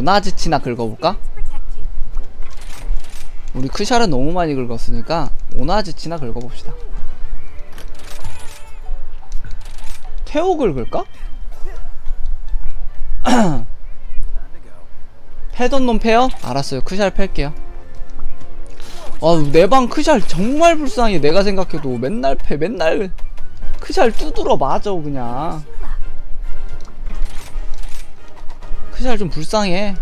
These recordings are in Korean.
오나즈치나 긁어볼까? 우리 크샬은 너무 많이 긁었으니까 오나즈치나 긁어봅시다 태오 긁을까? 패던 놈 패요? 알았어요 크샬 팰게요 아내 방 크샬 정말 불쌍해 내가 생각해도 맨날 패 맨날 크샬 두드러 맞아 그냥 크샬 좀 불쌍해.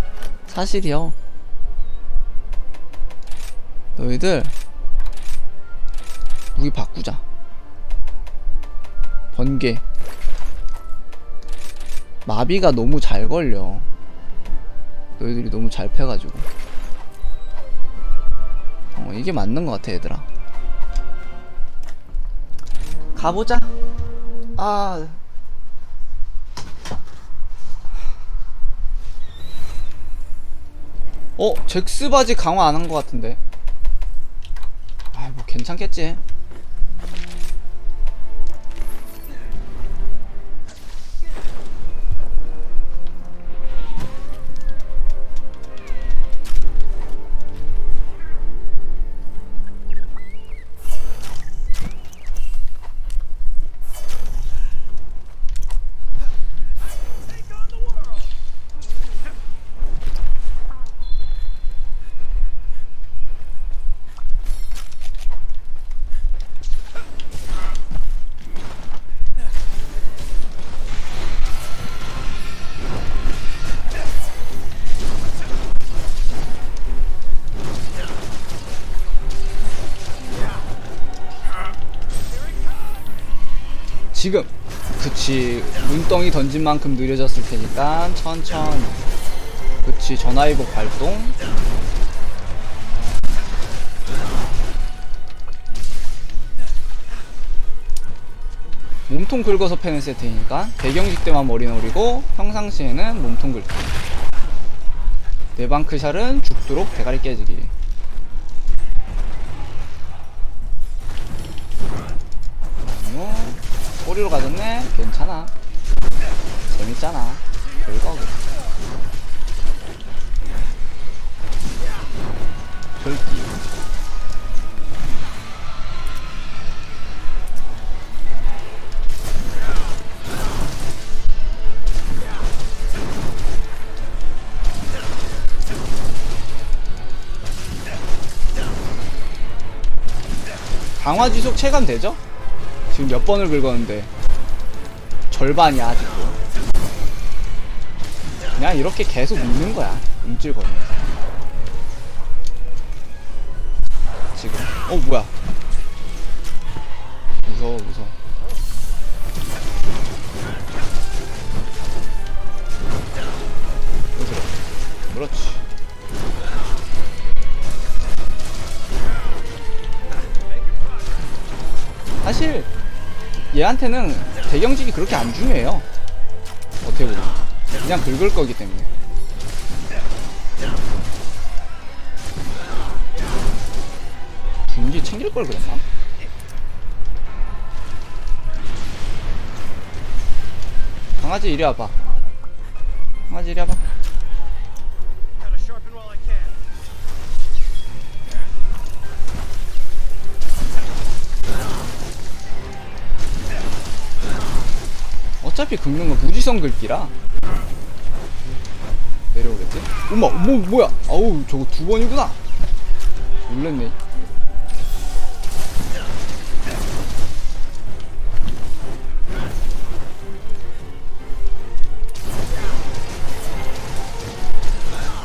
사실이요. 너희들 무기 바꾸자. 번개. 마비가 너무 잘 걸려. 너희들이 너무 잘 패가지고. 어 이게 맞는 것 같아 얘들아. 가보자. 아 어? 잭스 바지 강화 안 한 것 같은데 아이 뭐 괜찮겠지 지금. 그치. 눈덩이 던진 만큼 느려졌을 테니까 천천히. 그치. 전화위복 발동. 몸통 긁어서 패는 세트이니까 배경직 때만 머리 노리고 평상시에는 몸통 긁기. 내방크샬은 죽도록 대가리 깨지기 꼬리로 가졌네? 괜찮아. 재밌잖아. 그래. 긁기. 강화 지속 체감되죠? 지금 몇 번을 긁었는데 절반이야 아직도. 그냥 이렇게 계속 미는 거야 움찔거리면서. 지금. 어 뭐야? 무서워 무서워. 그래? 그렇지. 사실 얘한테는 대경직이 그렇게 안 중요해요. 어떻게 보면 그냥 긁을 거기 때문에. 분기 챙길 걸 그랬나? 강아지 이리 와봐. 강아지 이리 와봐. 어차피 긁는 건 무지성 긁기라. 내려오겠지? 엄마 뭐 뭐야? 아우 저거 두 번이구나. 놀랬네.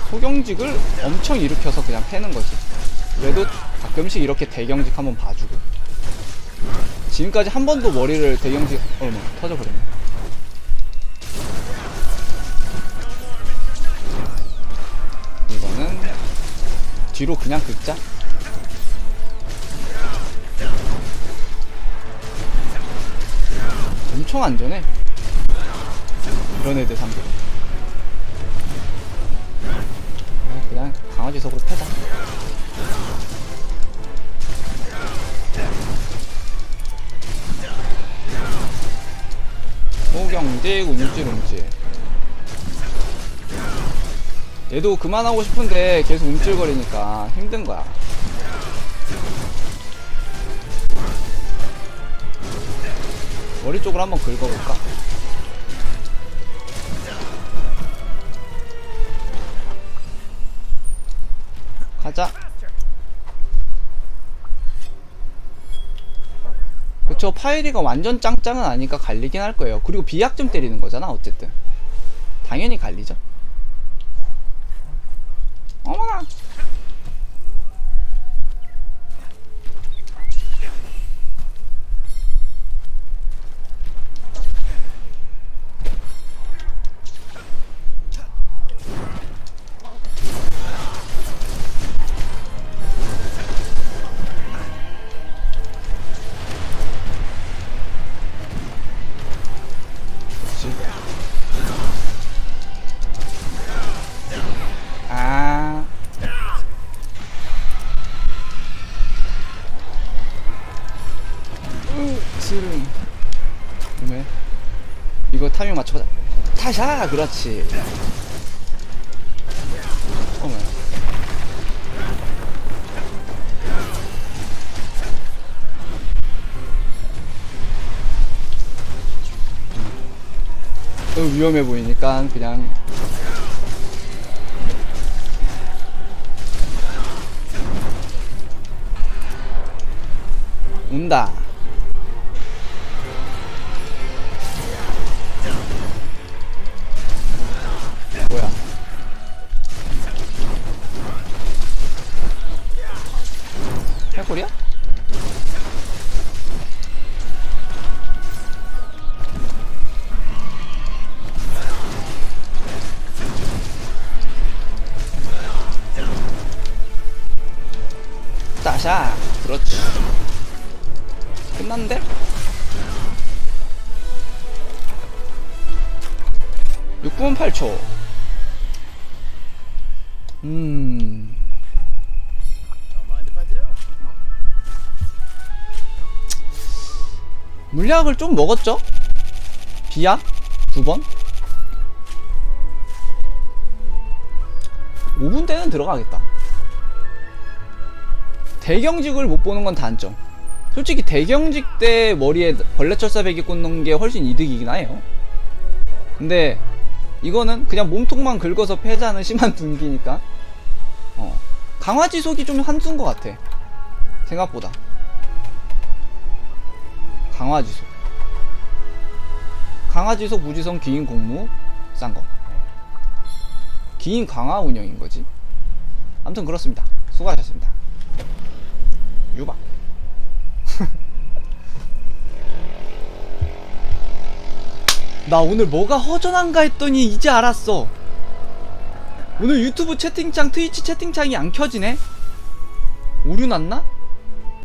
소경직을 엄청 일으켜서 그냥 패는 거지. 그래도 가끔씩 이렇게 대경직 한번 봐주고. 지금까지 한 번도 머리를 대경직 어머 터져버렸네 뒤로 그냥 긁자. 엄청 안전해. 이런 애들 상대로. 아, 그냥 강아지석으로 패자. 호경직 움찔움찔 얘도 그만하고 싶은데 계속 움찔거리니까 힘든 거야. 머리 쪽으로 한번 긁어볼까? 가자. 그쵸 파이리가 완전 짱짱은 아니까 갈리긴 할 거예요. 그리고 비약점 때리는 거잖아 어쨌든. 당연히 갈리죠. 어머나. 타이밍 맞춰보자. 타샤, 그렇지. 어머. 너무 위험해 보이니까 그냥 온다. 해골이야? 따샤 그렇지 끝났는데? 육분 8초 음 물약을 좀 먹었죠? 비약 두 번? 5분 때는 들어가겠다. 대경직을 못 보는 건 단점. 솔직히 대경직 때 머리에 벌레철사배기 꽂는 게 훨씬 이득이긴 해요. 근데 이거는 그냥 몸통만 긁어서 패자는 심한 둔기니까 어. 강화지속이 좀 한수인 것 같아. 생각보다. 강화지속. 강화지속 무지성 기인 공무 싼 거. 기인 강화 운영인 거지. 아무튼 그렇습니다. 수고하셨습니다. 유박. 나 오늘 뭐가 허전한가 했더니 이제 알았어. 오늘 유튜브 채팅창, 트위치 채팅창이 안 켜지네? 오류 났나?